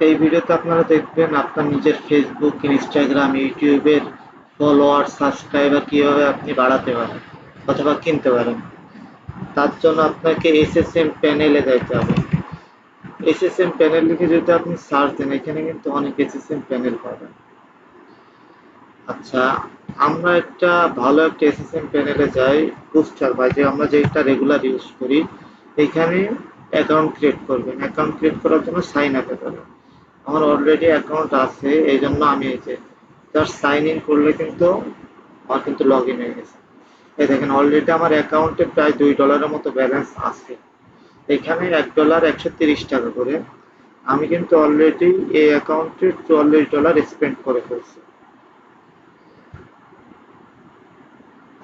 এই ভিডিওতে আপনারা দেখবেন আপনার নিজের ফেসবুক ইনস্টাগ্রাম ইউটিউবের ফলোয়ার সাবস্ক্রাইবার কীভাবে আপনি বাড়াতে পারেন অথবা কিনতে পারেন। তার জন্য আপনাকে এসএসএম প্যানেলে যেতে হবে। এসএসএম প্যানেল লিখে যদি আপনি সার্চ দেন, এখানে কিন্তু অনেক এসএসএম প্যানেল পাবেন। আচ্ছা আমরা একটা ভালো একটা এসএসএম প্যানেলে যাই বুস্টার বা যে আমরা যেটা রেগুলার ইউজ করি, এখানে অ্যাকাউন্ট ক্রিয়েট করবেন। অ্যাকাউন্ট ক্রিয়েট করার জন্য সাইন আপে যাবেন। আমার অলরেডি অ্যাকাউন্ট আছে এই জন্য আমি এই যে জাস্ট সাইন ইন করলে কিন্তু আমার কিন্তু লগ ইন হয়ে গেছে। এই দেখেন অলরেডি আমার অ্যাকাউন্টে প্রায় দুই ডলারের মতো ব্যালেন্স আছে। এখানে এক ডলার একশো তিরিশ টাকা করে। আমি কিন্তু অলরেডি এই অ্যাকাউন্টে চুয়াল্লিশ ডলার স্পেন্ড করে ফেলছি।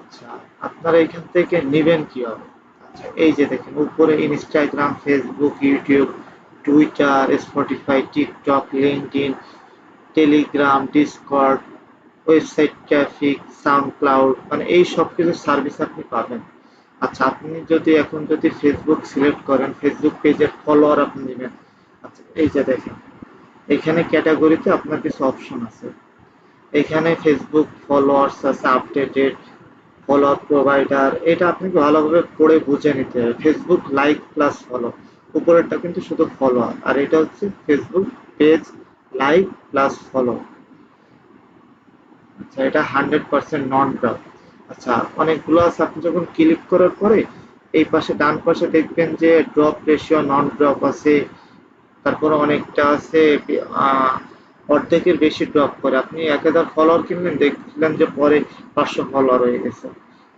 আচ্ছা আপনারা এখান থেকে নেবেন কীভাবে? আচ্ছা এই যে দেখেন, উপরে Instagram Facebook YouTube Twitter Spotify TikTok LinkedIn Telegram Discord website traffic SoundCloud মানে এই সব কিছু সার্ভিস আপনি পাবেন। আচ্ছা আপনি যদি এখন যদি ফেসবুক সিলেক্ট করেন ফেসবুক পেজের ফলোয়ার আপনি নেবেন। আচ্ছা এই যে দেখেন, এখানে ক্যাটাগরিতে আপনার কিছু অপশন আছে। এখানে ফেসবুক ফলোয়ার্স আছে আপডেটেড ফলোয়ার প্রোভাইডার এটা আপনাকে ভালোভাবে পড়ে বুঝে নিতে হবে। ফেসবুক লাইক প্লাস ফলো উপরেরটা কিন্তু শুধু ফলোয়ার আর এটা হচ্ছে Facebook page like plus follow আচ্ছা এটা হান্ড্রেড পার্সেন্ট নন ড্রপ আচ্ছা অনেকগুলো আছে, আপনি যখন ক্লিক করার পরে এই পাশে, ডান পাশে দেখবেন যে ড্রপ রেশিও নন ড্রপ আছে, তারপরে অনেকটা আছে অর্ধেকের বেশি ড্রপ করে। আপনি এক হাজার ফলোয়ার কিনলেন, দেখলেন যে পরে পাঁচশো ফলোয়ার হয়ে গেছে।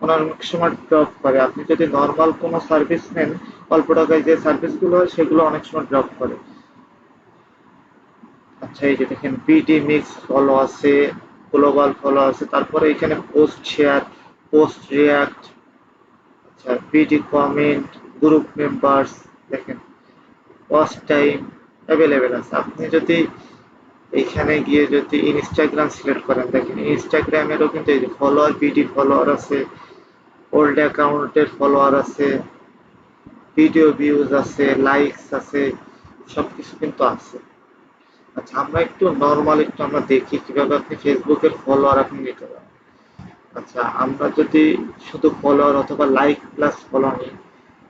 অনেক সময় ড্রপ করে আপনি যদি নর্মাল কোনো সার্ভিস নেন, অল্প টাকায় যে সার্ভিসগুলো হয়, সেগুলো অনেক সময় ড্রপ করে। আচ্ছা এই যে দেখেন বিডি মিক্স ফলো আছে গ্লোবাল ফলো আছে, তারপরে এখানে পোস্ট শেয়ার পোস্ট রিয়াক্ট আচ্ছা বিডি কমেন্ট গ্রুপ মেম্বার্স দেখেন ওয়াচ টাইম অ্যাভেলেবেল আছে। আপনি যদি এখানে গিয়ে যদি ইনস্টাগ্রাম সিলেক্ট করেন, দেখেন ইনস্টাগ্রামেরও কিন্তু এই যে ফলোয়ার বিডি ফলোয়ার আছে ওল্ড অ্যাকাউন্টের ফলোয়ার আছে ভিডিও ভিউজ আছে লাইকস আছে সব কিছু কিন্তু আছে। আচ্ছা আমরা একটু নর্মাল একটু আমরা দেখি কীভাবে আপনি ফেসবুকের ফলোয়ার আপনি নিতে পারেন। আচ্ছা আমরা যদি শুধু ফলোয়ার অথবা লাইক প্লাস ফলো নিই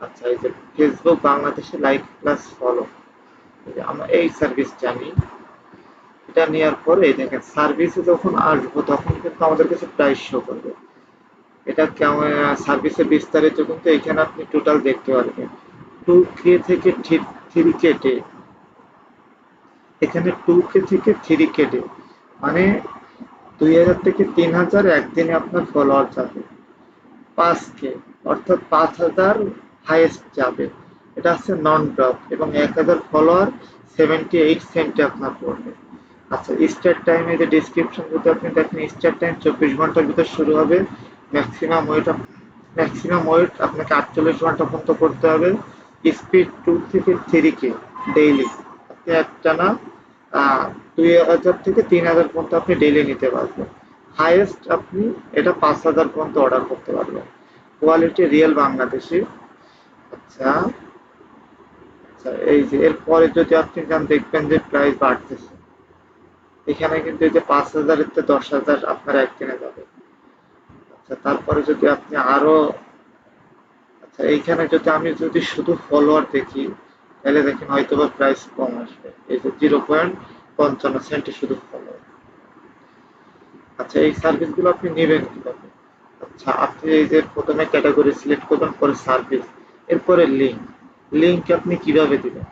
আচ্ছা এই যে ফেসবুক বাংলাদেশে লাইক প্লাস ফলো আমরা এই সার্ভিস জানি এটা নেওয়ার পরে দেখেন সার্ভিসে যখন আসব তখন কিন্তু আমাদের কাছে প্রাইস শো করবে। এটা কেমন সার্ভিসের বিস্তারিত কিন্তু এখানে আপনি টোটাল দেখতে পারবেন। টু কে থেকে থ্রি কেটে এখানে টু কে থেকে থ্রি কেটে মানে দুই হাজার থেকে তিন হাজার একদিনে আপনার ফলোয়ার যাবে। পাঁচ কে অর্থাৎ পাঁচ হাজার হাইয়েস্ট যাবে। এটা হচ্ছে নন ড্রপ এবং এক হাজার ফলোয়ার সেভেন্টি এইট সেন্টে আপনার পড়বে। আচ্ছা স্টার্ট টাইমে যে ডিসক্রিপশন যদি আপনি দেখেন স্টার্ট টাইম চব্বিশ ঘণ্টার ভিতর শুরু হবে। ম্যাক্সিমাম ওয়েট ম্যাক্সিমাম ওয়েট আপনাকে আটচল্লিশ ঘণ্টা পর্যন্ত করতে হবে। স্পিড টু থেকে থ্রি কে ডেইলি আপনি একটা না দুই হাজার থেকে তিন হাজার পর্যন্ত আপনি ডেইলি নিতে পারবেন। হাইয়েস্ট আপনি এটা পাঁচ হাজার পর্যন্ত অর্ডার করতে পারবেন। Quality real Bangladeshi. আচ্ছা আচ্ছা এই যে, এরপরে যদি আপনি যান, দেখবেন যে প্রাইস বাড়তেছে। এখানে কিন্তু এই যে পাঁচ হাজারের থেকে দশ হাজার আপনার একদিনে যাবে। তারপরে যদি আপনি আরও আচ্ছা এইখানে যদি আমি যদি শুধু ফলোয়ার দেখি, তাহলে দেখেন হয়তো বা প্রাইস কম আসবে। এই যে জিরো পয়েন্ট পঞ্চান্ন সেন্টে শুধু ফলোয়ার আচ্ছা এই সার্ভিসগুলো আপনি নেবেন কীভাবে? আচ্ছা আপনি এই যে প্রথমে ক্যাটাগরি সিলেক্ট করবেন, পরে সার্ভিস এরপরে লিঙ্ক লিঙ্ক আপনি কীভাবে দিবেন?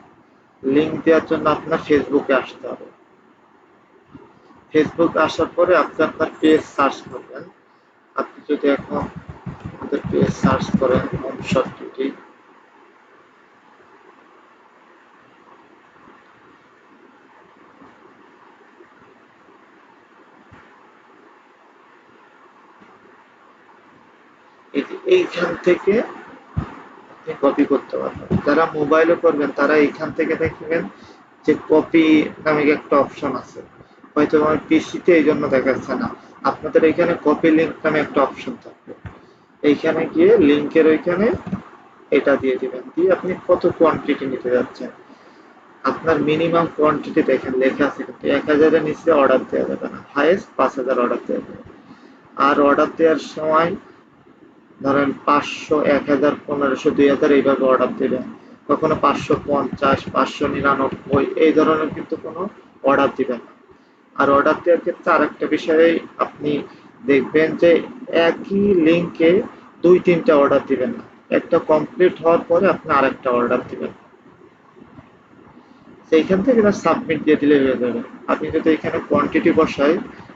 লিঙ্ক দেওয়ার জন্য আপনার ফেসবুকে আসতে হবে। ফেসবুক আসার পরে আপনি আপনার পেজ সার্চ করবেন। যদি এখন আমাদের সার্চ করেন হোম ডিউটি এইখান থেকে আপনি কপি করতে পারবেন। যারা মোবাইলে করবেন, তারা এইখান থেকে দেখবেন যে কপি নামে একটা অপশন আছে। হয়তো আমার পিসিতে এই জন্য দেখাচ্ছে না। আপনাদের এখানে কপি লিঙ্ক নামে একটা অপশন থাকবে। এইখানে গিয়ে লিঙ্কের ওইখানে এটা দিয়ে দিবেন। দিয়ে আপনি কত কোয়ান্টিটি নিতে যাচ্ছেন? আপনার মিনিমাম কোয়ান্টিটি দেখেন, লেখা আছে কিন্তু এক হাজারের নিচে অর্ডার দেওয়া যাবে না। হাইয়েস্ট পাঁচ হাজার অর্ডার দেওয়া যাবে। আর অর্ডার দেওয়ার সময় ধরেন পাঁচশো, এক হাজার, পনেরোশো, দুই হাজার এইভাবে অর্ডার দেবেন। কখনো পাঁচশো পঞ্চাশ, পাঁচশো নিরানব্বই, এই ধরনের কিন্তু কোনো অর্ডার দিবেন না। আর অর্ডার দেওয়ার ক্ষেত্রে আরেকটা বিষয়ে আপনি দেখবেন যে একই লিঙ্কে দুই, তিনটা অর্ডার দিবেন না। একটা কমপ্লিট হওয়ার পরে আপনি আর একটা অর্ডার দিবেন সেইখান থেকে সাবমিট দিয়ে দিলে হয়ে যাবে। আপনি যদি এখানে কোয়ান্টিটি বসাই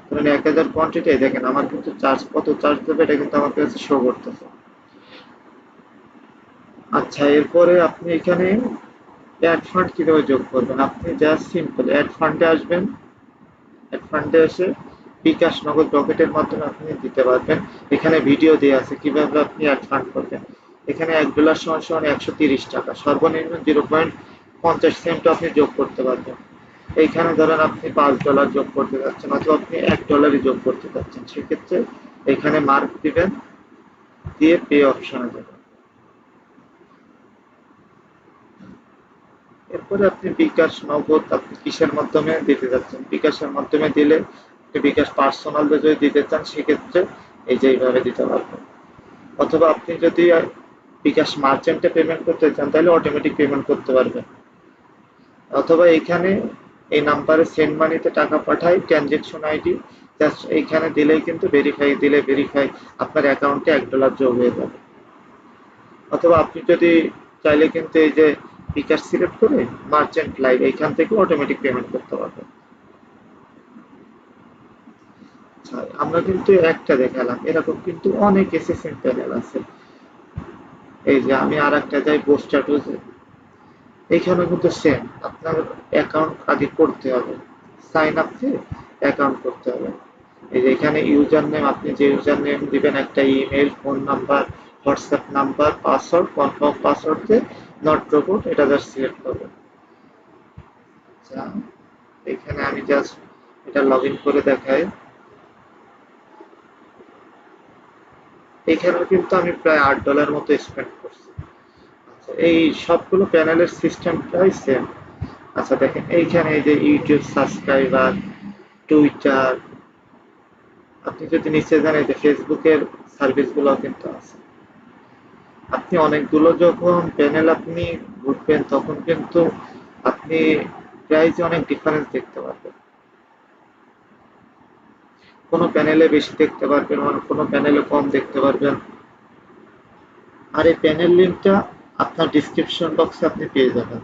ধরেন এক হাজার কোয়ান্টিটি দেখেন আমার কিন্তু চার্জ কত চার্জ দেবে, এটা কিন্তু আমার কাছে শো করতেছে। আচ্ছা এরপরে আপনি এখানে অ্যাড ফান্ড কীভাবে যোগ করবেন? আপনি জাস্ট সিম্পল অ্যাড ফান্ডে আসবেন। ফান্ডে এসে বিকাশ নগদ রকেটের মাধ্যমে আপনি দিতে পারবেন। এখানে ভিডিও দেওয়া আছে, কীভাবে আপনি অ্যাড ফান্ড করবেন। এখানে এক ডলার সমান সমান একশো তিরিশ টাকা, সর্বনিম্ন জিরো পয়েন্ট পঞ্চাশ সেন্টও আপনি যোগ করতে পারবেন। এইখানে ধরেন আপনি পাঁচ ডলার যোগ করতে যাচ্ছেন, অথবা আপনি এক ডলারই যোগ করতে যাচ্ছেন। সেক্ষেত্রে এখানে মার্ক দিবেন, দিয়ে পে অপশনে যাবেন। এরপরে আপনি বিকাশ নগদ আপনি কিসের মাধ্যমে দিতে যাচ্ছেন? বিকাশের মাধ্যমে দিলে বিকাশ পার্সোনাল যদি দিতে চান, সেক্ষেত্রে এই যে এইভাবে দিতে পারবেন। অথবা আপনি যদি বিকাশ মার্চেন্টে পেমেন্ট করতে চান, তাহলে অটোমেটিক পেমেন্ট করতে পারবেন। অথবা এখানে এই নাম্বারে সেন্ড মানিতে টাকা পাঠাই ট্রানজেকশন আইডি এইখানে দিলেই কিন্তু ভেরিফাই দিলে ভেরিফাই আপনার অ্যাকাউন্টে এক ডলার যোগ হয়ে যাবে। অথবা আপনি যদি চাইলে কিন্তু এই যে বিকাশ সিলেক্ট করে মার্চেন্ট লাইভ এইখান থেকে অটোমেটিক পেমেন্ট করতে পারবেন আচ্ছা আমরা কিন্তু একটা দেখালাম, এরকম কিন্তু অনেক এসএসএম প্যানেল আছে। এই যে আমি আর একটা যাই পোস্টার এইখানে কিন্তু সেম আপনার অ্যাকাউন্ট আগে করতে হবে সাইন আপ দিয়ে অ্যাকাউন্ট করতে হবে। এই যে এখানে ইউজার নেম আপনি যে ইউজার নেম দিবেন, একটা email phone number WhatsApp number password confirm password দিয়ে নট রোবট এটা জাস্ট সিলেক্ট আচ্ছা এখানে আমি জাস্ট এটা লগ করে দেখাই। এখানে কিন্তু আমি প্রায় আট ডলার মতো স্পেন্ড করছি। আচ্ছা এই সবগুলো প্যানেলের সিস্টেম প্রায় সেম আচ্ছা দেখেন, এইখানে এই যে ইউটিউব সাবস্ক্রাইবার টুইটার আপনি যদি নিচে এই যে ফেসবুকের সার্ভিসগুলো কিন্তু আছে। আপনি অনেকগুলো যখন প্যানেল আপনি ঘুরবেন, তখন কিন্তু আপনি প্রাইজে অনেক ডিফারেন্স দেখতে পারবেন। কোনো প্যানেলে বেশি দেখতে পারবেন মানে কোনো প্যানেলে কম দেখতে পারবেন আর এই প্যানেল লিঙ্কটা আপনার ডিসক্রিপশন বক্সে আপনি পেয়ে যাবেন।